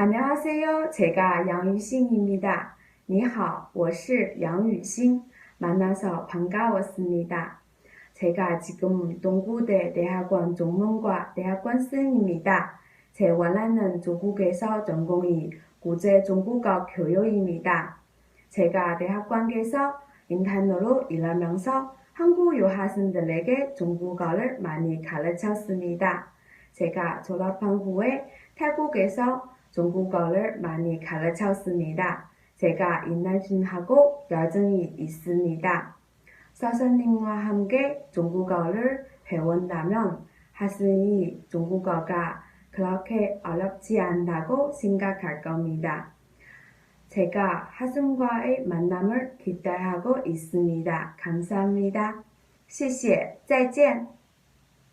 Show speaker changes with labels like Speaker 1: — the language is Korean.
Speaker 1: 안녕하세요. 제가 양유싱입니다. 你好,我是杨雨欣. 만나서 반가웠습니다. 제가 지금 동구대 대학원 종문과 대학원생입니다. 제 원래는 조국에서 전공이 국제 중국어 교육입니다. 제가 대학관계에서 인턴으로 일하면서 한국 유학생들에게 중국어를 많이 가르쳤습니다. 제가 졸업한 후에 태국에서 중국어를 많이 가르쳤습니다. 제가 인내심하고 열정이 있습니다. 선생님과 함께 중국어를 배운다면 학생이 중국어가 그렇게 어렵지 않다고 생각할 겁니다. 제가 학생과의 만남을 기대하고 있습니다. 감사합니다. 谢谢，再见。